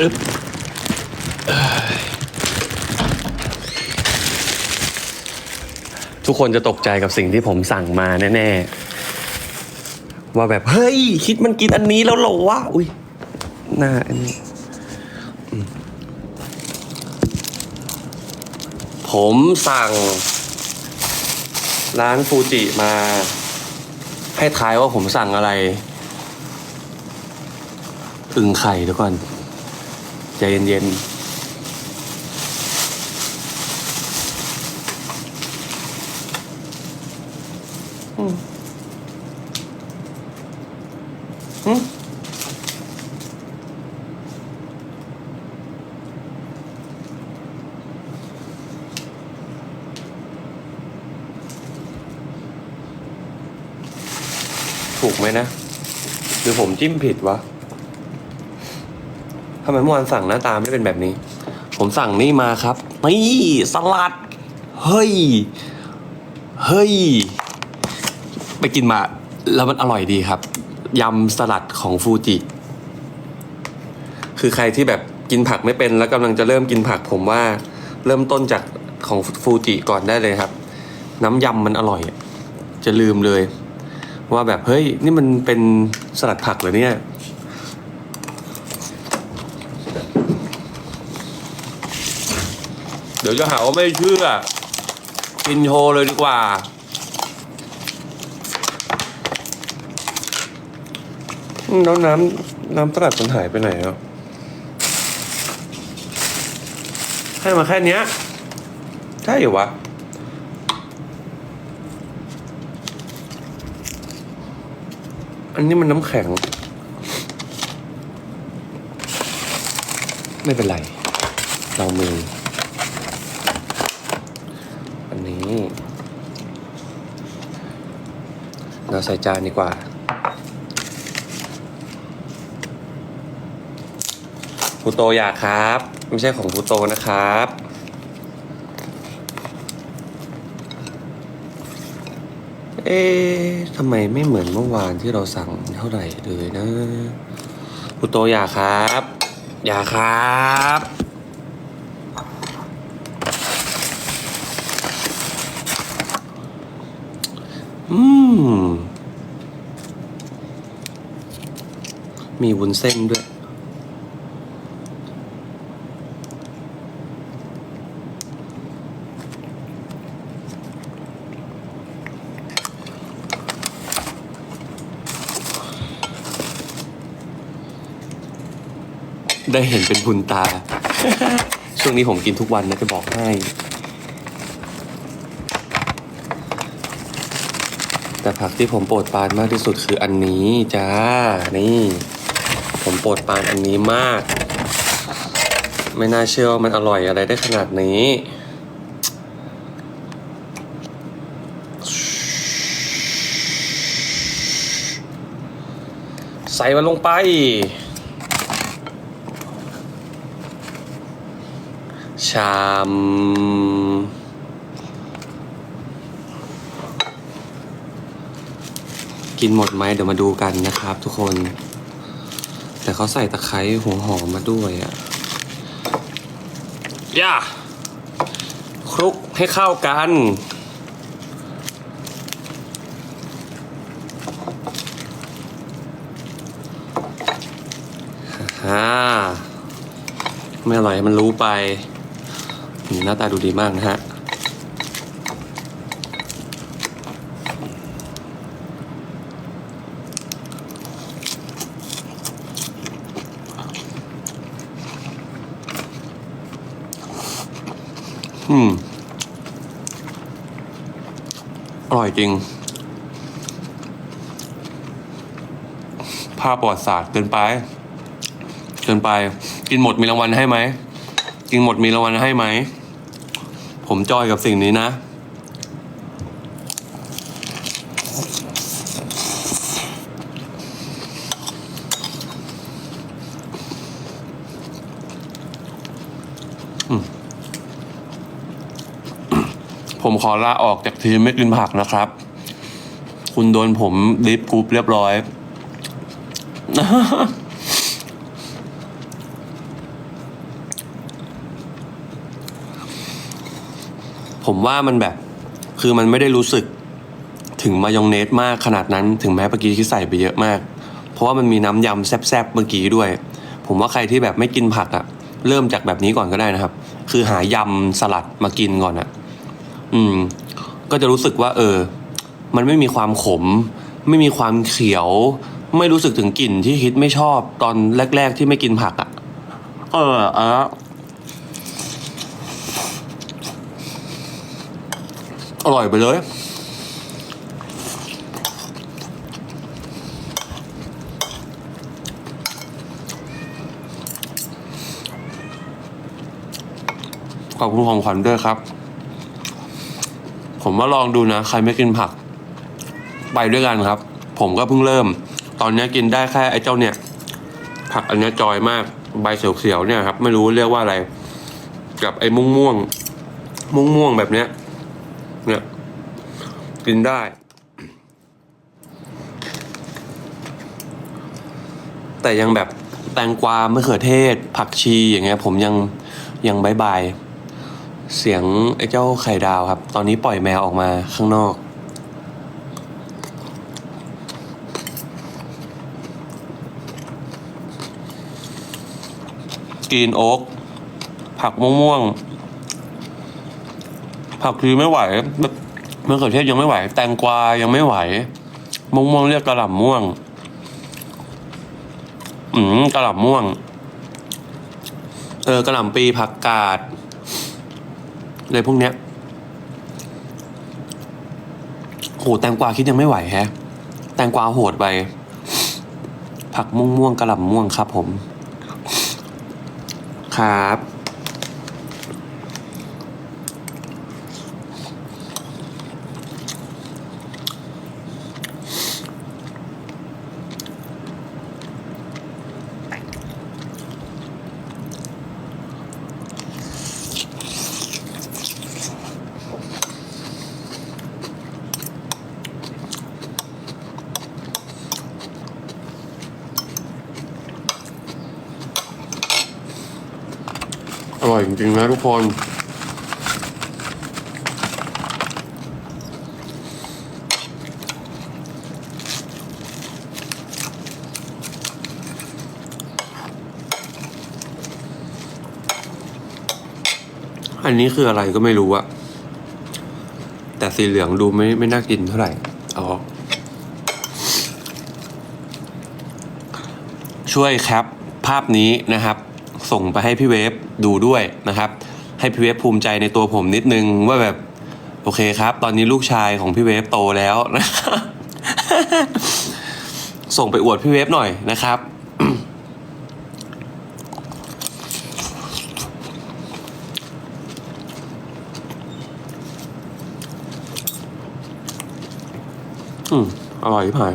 อึ๊บทุกคนจะตกใจกับสิ่งที่ผมสั่งมาแน่ๆ ว่าแบบ เฮ้ย คิดมันกินอันนี้แล้วเหรอวะ อุ้ยหน้าอันนี้ ผมสั่ง ร้านฟูจิมา ให้ทายว่าผมสั่งอะไรอึ่งไข่เดี๋ยวก่อน ใจเย็นๆอืมอืมถูกไหมนะ หรือผมจิ้มผิดวะ ทำไมเมื่อวานสั่งหน้าตาไม่เป็นแบบนี้ ผมสั่งนี่มาครับนี่สลัด เฮ้ย เฮ้ย ไปกินมา แล้วมันอร่อยดีครับ ยำสลัดของฟูจิ คือใครที่แบบกินผักไม่เป็นแล้วกำลังจะเริ่มกินผักผมว่า เริ่มต้นจากของฟูจิก่อนได้เลยครับ น้ำยำมันอร่อย จะลืมเลย ว่าแบบเฮ้ยนี่มันเป็นสลัดผักเหรอเนี่ย ดี๋ยวจะหาว่าไม่เชื่อ กินโชว์เลยดีกว่าแล้วน้ำน้ำสลัดมันหายไปไหนอะให้มาแค่เนี้ยใช่เหรอวะอันนี้มันน้ำแข็ง ไม่เป็นไร เรามืออันนี้ เราใส่จานดีกว่า ฟูโตอยากครับ ไม่ใช่ของฟูโตนะครับเอ๊ะทำไมไม่เหมือนเมื่อวานที่เราสั่งเท่าไหร่เลยนะฟูโตอยากครับ อยากครับ อืม มีวุ้นเส้นด้วย ได้เห็นเป็นบุญตา ช่วงนี้ผมกินทุกวันนะจะบอกให้ แต่ผักที่ผมโปรดปรานมากที่สุดคืออันนี้จ้า นี่ ผมโปรดปรานอันนี้มาก ไม่น่าเชื่อว่ามันอร่อยอะไรได้ขนาดนี้ใส่มันลงไป ชาม กินหมดไหมเดี๋ยวมาดูกันนะครับ ทุกคน แต่เขาใส่ตะไคร้หัวหอมมาด้วยอะ่ะย่าคลุกให้เข้ากันฮ่าไม่อร่อยมันรู้ไปหน้าตาดูดีมากนะฮะ อืม อร่อย จริง ภาพประวัติศาสตร์เกินไป เกินไป กินหมดมีรางวัลให้ไหม กินหมดมีรางวัลให้ไหม ผมจอยกับสิ่งนี้นะ ขอลาออกจากทีมไม่กินผักนะครับ คุณโดนผมลิฟกรุ๊ปเรียบร้อย ผมว่ามันแบบ คือมันไม่ได้รู้สึกถึงมายองเนสมากขนาดนั้น ถึงแม้เมื่อกี้ที่ใส่ไปเยอะมาก เพราะว่ามันมีน้ำยำแซ่บๆเมื่อกี้ด้วย ผมว่าใครที่แบบไม่กินผักอะ่ะ เริ่มจากแบบนี้ก่อนก็ได้นะครับ คือหายำสลัดมากินก่อนอะ อืม ก็จะรู้สึกว่า เออ มันไม่มีความขม ไม่มีความเขียว ไม่รู้สึกถึงกลิ่นที่คิดไม่ชอบตอนแรก ๆ ที่ไม่กินผักอะ่ะ เออเอออร่อยไปเลย ขอบคุณของขวัญด้วยครับ ผมว่าลองดูนะ ใครไม่กินผัก ไปด้วยกันครับ ผมก็เพิ่งเริ่ม ตอนนี้กินได้แค่ไอ้เจ้าเนี่ย ผักอันนี้จอยมากใบเขียวๆเนี่ยครับ ไม่รู้เรียกว่าอะไร กับไอ้ม่วงม่วงม่วงม่วงแบบเนี้ย เนี่ย กินได้แต่ยังแบบแตงกวา มะเขือเทศ ผักชีอย่างเงี้ย ผมยังยังบายบาย เสียงไอ้เจ้าไข่ดาวครับ ตอนนี้ปล่อยแมวออกมาข้างนอก กีนโอ๊กผักม่วงๆผักคือไม่ไหวมะเขือเทศยังไม่ไหว แตงกวายังไม่ไหวม่วงๆเรียกกระหล่ำม่วง อืมกระหล่ำม่วง เออกระหล่ำปีผักกาด เลยพวกเนี้ยโหแตงกวาคิดยังไม่ไหวแฮะ แตงกวาโหดไป ผักม่วงม่วงกระหล่ำม่วงครับผม ครับ อร่อยจริงๆนะทุกคน อันนี้คืออะไรก็ไม่รู้อะแต่สีเหลืองดูไม่ไม่น่ากินเท่าไหร่อาอช่วยแคปภาพนี้นะครับ ส่งไปให้พี่เวฟดูด้วยนะครับ ให้พี่เวฟภูมิใจในตัวผมนิดนึงว่าแบบโอเคครับ ตอนนี้ลูกชายของพี่เวฟโตแล้วนะครับส่งไปอวดพี่เวฟหน่อยนะครับ อืมอร่อยที่ผาย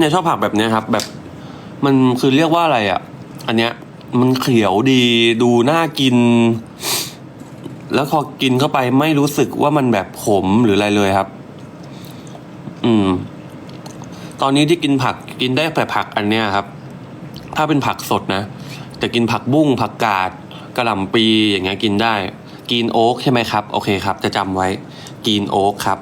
เนี่ยชอบผักแบบเนี้ยครับ แบบมันคือเรียกว่าอะไรอะ อันเนี้ยมันเขียวดีดูน่ากิน แล้วพอกินเข้าไปไม่รู้สึกว่ามันแบบขมหรืออะไรเลยครับ อืม ตอนนี้ที่กินผักกินได้แต่ผักอันเนี้ยครับ ถ้าเป็นผักสดนะแต่กินผักบุ้งผักกาดกระหล่ำปีอย่างเงี้ยกินได้ กินโอ๊กใช่ไหมครับ โอเคครับ จะจำไว้กินโอ๊กครับ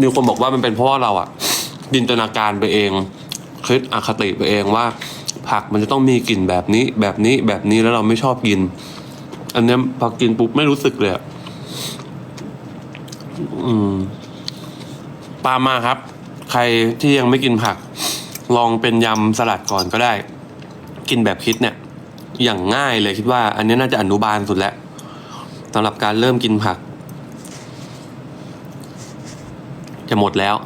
มีคนบอกว่ามันเป็นเพราะว่าเราอะจินตนาการไปเองคิดอคติไปเองว่า ผักมันจะต้องมีกลิ่นแบบนี้ แบบนี้แบบนี้แล้วเราไม่ชอบกิน อันเนี้ยพอกินปุ๊บไม่รู้สึกเลยอะอืมตามมาครับ ใครที่ยังไม่กินผัก ลองเป็นยำสลัดก่อนก็ได้ กินแบบคิดเนี่ย อย่างง่ายเลยคิดว่า อันนี้น่าจะอนุบาลสุดแล้วสำหรับการเริ่มกินผัก จะหมดแล้ว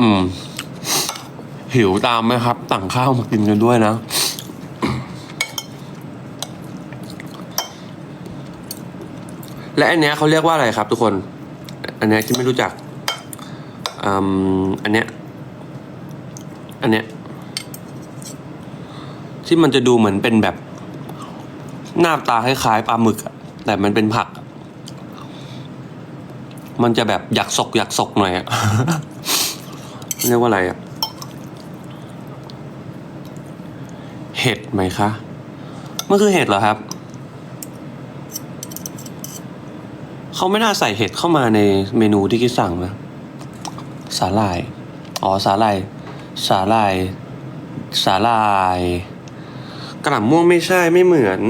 อืม หิวตามไหมครับตั่งข้าวมากินกันด้วยนะและอันเนี้ยเขาเรียกว่าอะไรครับทุกคน อันเนี้ยที่ไม่รู้จัก อันเนี้ย อันเนี้ยที่มันจะดูเหมือนเป็นแบบ หน้าตาคล้ายๆปลาหมึกอะแต่มันเป็นผัก มันจะแบบอยากสกอยากสกหน่อยอะเรียกว่าอะไรอะเห็ดไหมคะมันคือเห็ดเหรอครับเขาไม่น่าใส่เห็ดเข้ามาในเมนูที่คิดสั่งนะสาหร่าย อ๋อสาหร่าย สาหร่าย สาหร่ายกระหล่ำม่วงไม่ใช่ไม่เหมือน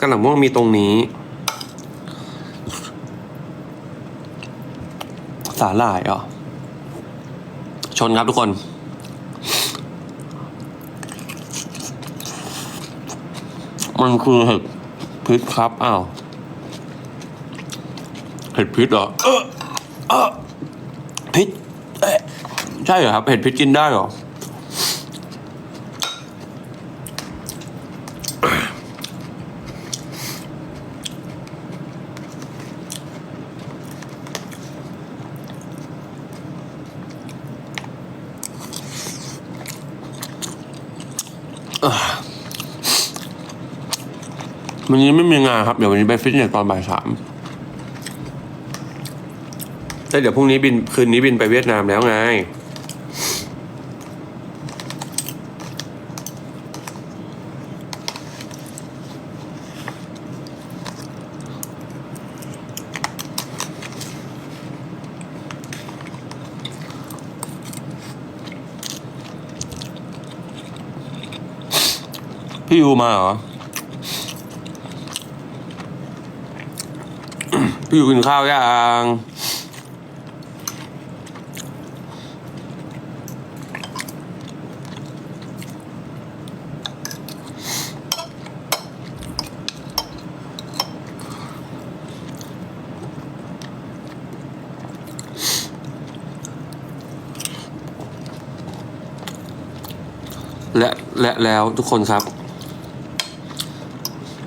กระหล่ำม่วงมีตรงนี้ สาหร่ายเหรอชนครับทุกคนมันคือเห็ดพิษครับ อ้าว เห็ดพิษเหรอ เออเออพิษ ช่เหรอครับเห็ดพิษกินได้เหรอวันนี้ไม่มีงานครับ เดี๋ยววันนี้ไปฟิตเนสตอนบ่ายสามแต่เดี๋ยวพรุ่งนี้บินคืนนี้บินไปเวียดนามแล้วไง ยูมาเหรอ พี่ยูกินข้าวยังและและแล้วทุกคนครับ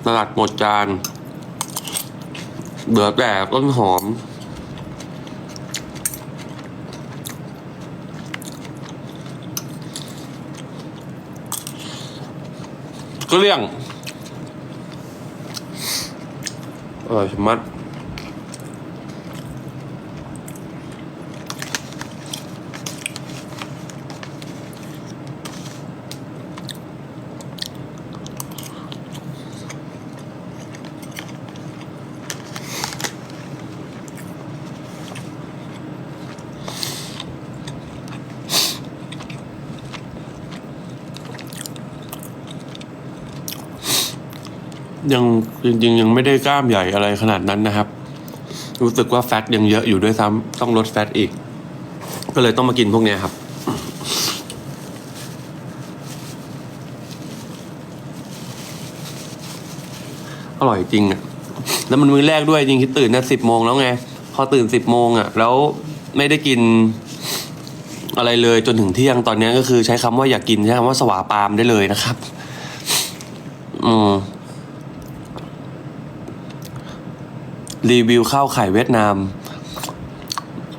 สลัดหมดจาน เหลือแต่ต้นหอม ก็เลี่ยงอร่อยชมัด ยังจริงๆยังไม่ได้กล้ามใหญ่อะไรขนาดนั้นนะครับ รู้สึกว่าแฟตยังเยอะอยู่ด้วยซ้ำต้องลดแฟตอีก ก็เลยต้องมากินพวกเนี้ยครับอร่อยจริงอะ แล้วมันมื้อแรกด้วยจริงที่ตื่นนะสิบโมงแล้วไง พอตื่นสิบโมงอะ แล้วไม่ได้กินอะไรเลยจนถึงเที่ยงตอนนี้ก็คือใช้คำว่าอยากกินใช้คำว่าสวาปามได้เลยนะครับ อืม รีวิวข้าวไข่เวียดนาม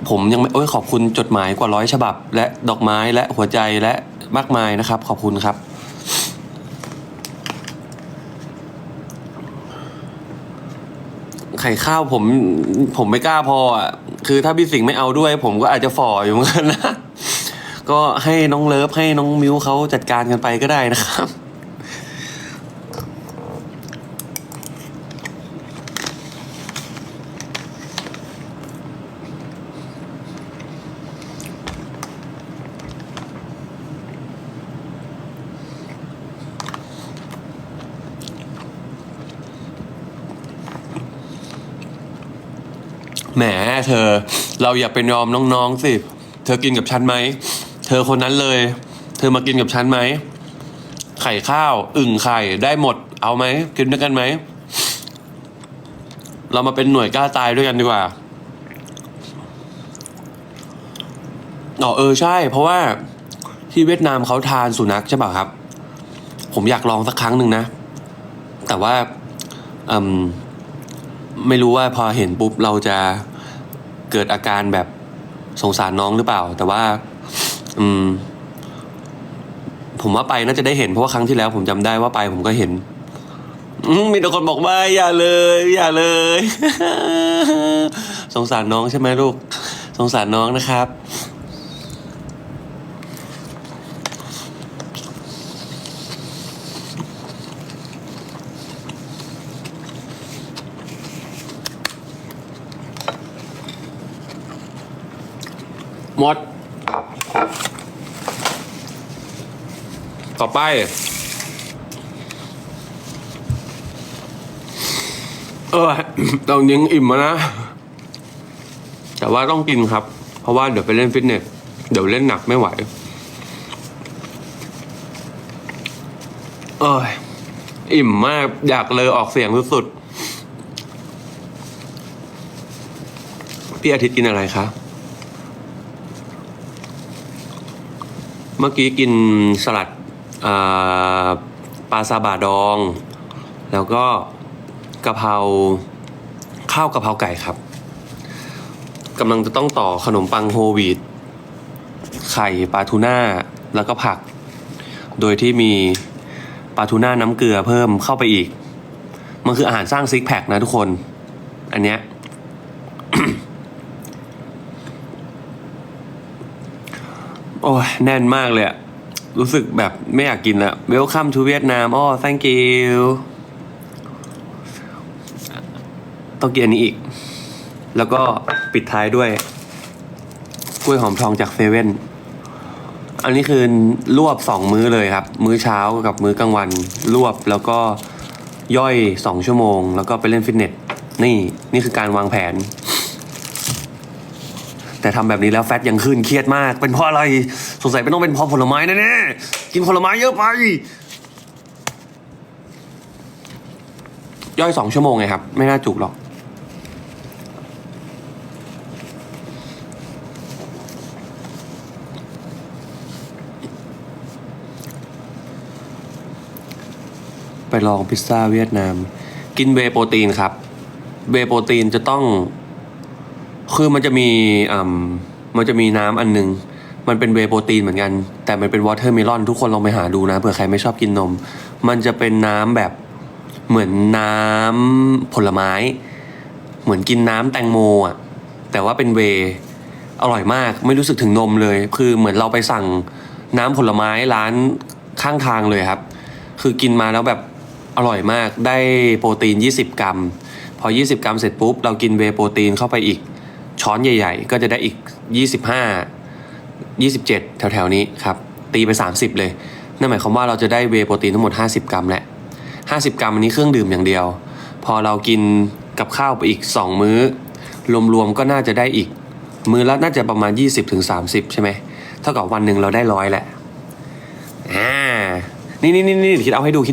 ผมยังไม่โอ้ยขอบคุณจดหมายกว่าร้อยฉบับ และดอกไม้และหัวใจและมากมายนะครับ ขอบคุณครับ ไข่ข้าวผมผมไม่กล้าพออะคือถ้าพี่สิงห์ไม่เอาด้วย ผมก็อาจจะฝ่ออยู่เหมือนกันนะก็ให้น้องเลิฟให้น้องมิวเขาจัดการกันไปก็ได้นะครับ แหมเธอ เราอย่าไปยอมน้องๆสิ เธอกินกับฉันไหม เธอคนนั้นเลย เธอมากินกับฉันไหม ไข่ข้าว อึ่งไข่ได้หมด เอาไหม กินด้วยกันไหม เรามาเป็นหน่วยกล้าตายด้วยกันดีกว่าอ๋อเออใช่ เพราะว่าที่เวียดนามเขาทานสุนัขใช่ป่ะครับ ผมอยากลองสักครั้งหนึ่งนะ แต่ว่าอืม ไม่รู้ว่าพอเห็นปุ๊บเราจะเกิดอาการแบบสงสารน้องหรือเปล่า แต่ว่า อืม ผมว่าไปน่าจะได้เห็นเพราะว่าครั้งที่แล้ว ผมจำได้ว่าไปผมก็เห็นอืมมีแต่คนบอกว่าอย่าเลย อย่าเลย สงสารน้องใช่ไหมลูก สงสารน้องนะครับ หมด ต่อไป เออเรายิงอิ่มแล้วนะ แต่ว่าต้องกินครับ เพราะว่าเดี๋ยวไปเล่นฟิตเนส เดี๋ยวเล่นหนักไม่ไหว เอออิ่มมาก อยากเลยออกเสียงสุดๆพี่อาทิตย์กินอะไรคะ เมื่อกี้กินสลัดปลาซาบะดอง แล้วก็กะเพราข้าวกะเพราไก่ครับกำลังจะต้องต่อขนมปังโฮลวีตไข่ปลาทูน่าแล้วก็ผัก โดยที่มีปลาทูน่าน้ำเกลือเพิ่มเข้าไปอีก มันคืออาหารสร้างซิกแพคนะทุกคน อันเนี้ย โอ้ย แน่นมากเลยอะรู้สึกแบบไม่อยากกินละ Welcome to เวียดนามอ๋อ thank you ต้องกินอันนี้อีก แล้วก็ปิดท้ายด้วย กล้วยหอมทองจากเซเว่น อันนี้คือรวบสองมื้อเลยครับ มื้อเช้ากับมื้อกลางวัน รวบแล้วก็ย่อยสองชั่วโมง แล้วก็ไปเล่นฟิตเนส นี่ นี่คือการวางแผน แต่ทำแบบนี้แล้วแฟตยังขึ้นเครียดมาก เป็นเพราะอะไรสงสัยเป็นต้องเป็นเพราะผลไม้แน่ๆกินผลไม้เยอะไป ย่อยสองชั่วโมงไงครับ ไม่น่าจุกหรอกไปลองพิซซ่าเวียดนาม กินเวโปรตีนครับ เวโปรตีนจะต้อง คือมันจะมีอ่ำมันจะมีน้ำอันหนึง มันเป็นเวโปรตีนเหมือนกัน แต่มันเป็นวอเตอร์เมลอน ทุกคนลองไปหาดูนะเผื่อใครไม่ชอบกินนม มันจะเป็นน้ำแบบเหมือนน้ำผลไม้ เหมือนกินน้ำแตงโมอะแต่ว่าเป็นเวอร่อยมากไม่รู้สึกถึงนมเลย คือเหมือนเราไปสั่งน้ำผลไม้ร้านข้างทางเลยครับ คือกินมาแล้วแบบอร่อยมากได้โปรตีน 20 กรัม พอ 20 กรัมเสร็จปุ๊บ เรากินเวโปรตีนเข้าไปอีก ช้อนใหญ่ ๆ ก็จะได้อีก 25 27 แถวๆนี้ครับ ตีไป 30 เลย นั่นหมายความว่าเราจะได้เวโปรตีนทั้งหมด 50 กรัมแหละ 50 กรัมอันนี้เครื่องดื่มอย่างเดียว พอเรากินกับข้าวไปอีก 2 มื้อ รวมๆก็น่าจะได้อีก มื้อละน่าจะประมาณ 20-30 ใช่ไหมเท่ากับวันหนึ่งเราได้ร้อยแหละอ่านี่นี่นี่นี่คิดเอาให้ดูคิด